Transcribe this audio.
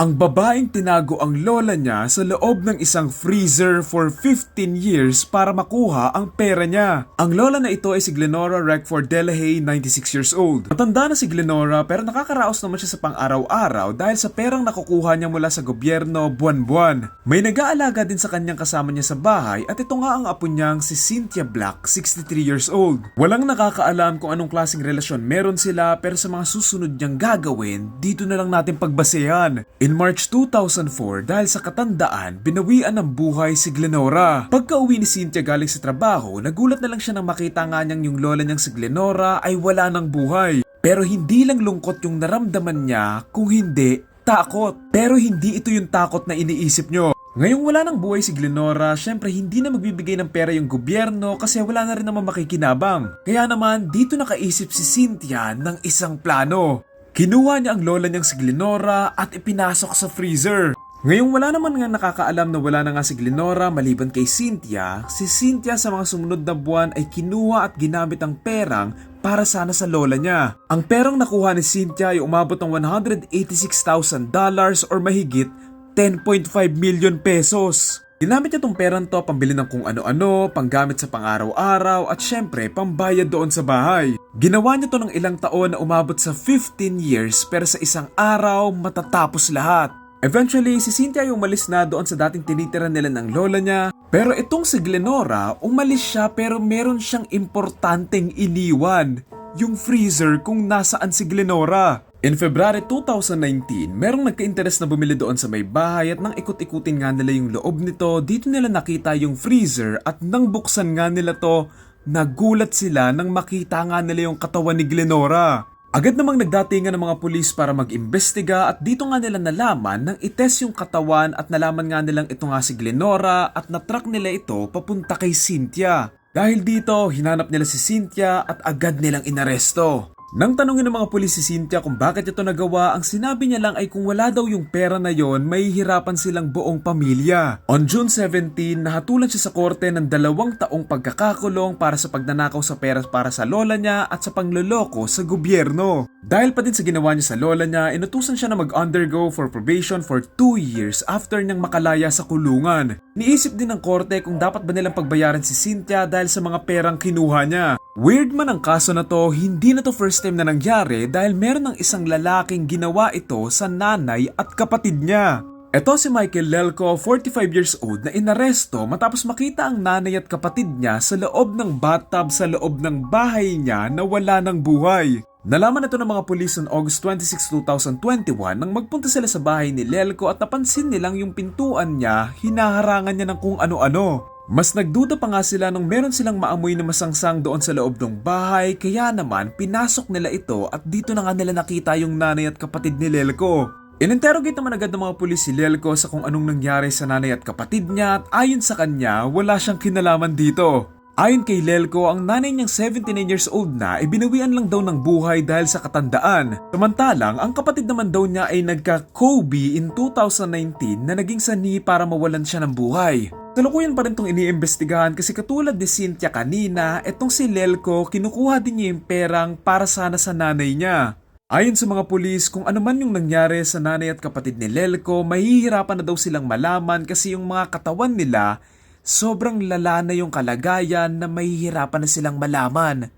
Ang babaeng tinago ang lola niya sa loob ng isang freezer for 15 years para makuha ang pera niya. Ang lola na ito ay si Glenora Reckford Delahaye, 96 years old. Matanda na si Glenora pero nakakaraos naman siya sa pang-araw-araw dahil sa perang nakukuha niya mula sa gobyerno buwan-buwan. May nag-aalaga din sa kanyang kasama niya sa bahay at ito nga ang apo niyang si Cynthia Black, 63 years old. Walang nakakaalam kung anong klaseng relasyon meron sila pero sa mga susunod niyang gagawin, dito na lang natin pagbasehan. In March 2004, dahil sa katandaan, binawian ng buhay si Glenora. Pagka uwi ni Cynthia galing sa trabaho, nagulat na lang siya nang makita nga niyang yung lola niyang si Glenora ay wala ng buhay. Pero hindi lang lungkot yung naramdaman niya, kung hindi, takot. Pero hindi ito yung takot na iniisip nyo. Ngayong wala ng buhay si Glenora, syempre hindi na magbibigay ng pera yung gobyerno kasi wala na rin naman makikinabang. Kaya naman, dito nakaisip si Cynthia ng isang plano. Kinuha niya ang lola niyang si Glenora at ipinasok sa freezer. Ngayong wala naman nga nakakaalam na wala na nga si Glenora maliban kay Cynthia, si Cynthia sa mga sumunod na buwan ay kinuha at ginamit ang perang para sana sa lola niya. Ang perang nakuha ni Cynthia ay umabot ng $186,000 or mahigit 10.5 million pesos. Ginamit niya tong perang to pambili ng kung ano-ano, panggamit sa pang-araw-araw at syempre pambayad doon sa bahay. Ginawa niya to ng ilang taon na umabot sa 15 years pero sa isang araw matatapos lahat. Eventually, si Cynthia ay umalis na doon sa dating tinitira nila ng lola niya. Pero itong si Glenora, umalis siya pero meron siyang importanteng iniwan. Yung freezer kung nasaan si Glenora. In February 2019, merong nagka-interest na bumili doon sa may bahay at nang ikot-ikutin nga nila yung loob nito, dito nila nakita yung freezer at nang buksan nga nila to, nagulat sila nang makita nga nila yung katawan ni Glenora. Agad namang nagdatingan ng mga pulis para mag-imbestiga at dito nga nila nalaman nang itest yung katawan at nalaman nga nilang ito nga si Glenora at natrack nila ito papunta kay Cynthia. Dahil dito, hinanap nila si Cynthia at agad nilang inaresto. Nang tanungin ng mga pulis si Cynthia kung bakit ito nagawa, ang sinabi niya lang ay kung wala daw yung pera na yon, mahihirapan silang buong pamilya. On June 17, nahatulan siya sa korte ng dalawang taong pagkakakulong para sa pagnanakaw sa pera para sa lola niya at sa pangloloko sa gobyerno. Dahil pa din sa ginawa niya sa lola niya, inutusan siya na mag-undergo for probation for 2 years after niyang makalaya sa kulungan. Niisip din ng korte kung dapat ba nilang pagbayaran si Cynthia dahil sa mga perang kinuha niya. Weird man ang kaso na to, hindi na to first time na nangyari dahil meron ng isang lalaking ginawa ito sa nanay at kapatid niya. Ito si Michael Lelco, 45 years old na inaresto matapos makita ang nanay at kapatid niya sa loob ng bathtub sa loob ng bahay niya na wala ng buhay. Nalaman ito ng mga pulis on August 26, 2021 nang magpunta sila sa bahay ni Lelco at napansin nilang yung pintuan niya, hinaharangan niya ng kung ano-ano. Mas nagduda pa nga sila nung meron silang maamoy na masangsang doon sa loob ng bahay kaya naman pinasok nila ito at dito na nga nila nakita yung nanay at kapatid ni Lelco. Ininterrogate naman agad ng mga pulis si Lelco sa kung anong nangyari sa nanay at kapatid niya at ayon sa kanya wala siyang kinalaman dito. Ayon kay Lelco, ang nanay niyang 79 years old na ay binawian lang daw ng buhay dahil sa katandaan. Samantalang, ang kapatid naman daw niya ay nagka-Kobe in 2019 na naging sani para mawalan siya ng buhay. Kalukuyan pa rin itong iniimbestigahan kasi katulad ni Cynthia kanina, etong si Lelco kinukuha din niya yung perang para sana sa nanay niya. Ayon sa mga pulis, kung ano man yung nangyari sa nanay at kapatid ni Lelco, mahihirapan na daw silang malaman kasi yung mga katawan nila, sobrang lala na yung kalagayan na mahihirapan na silang malaman.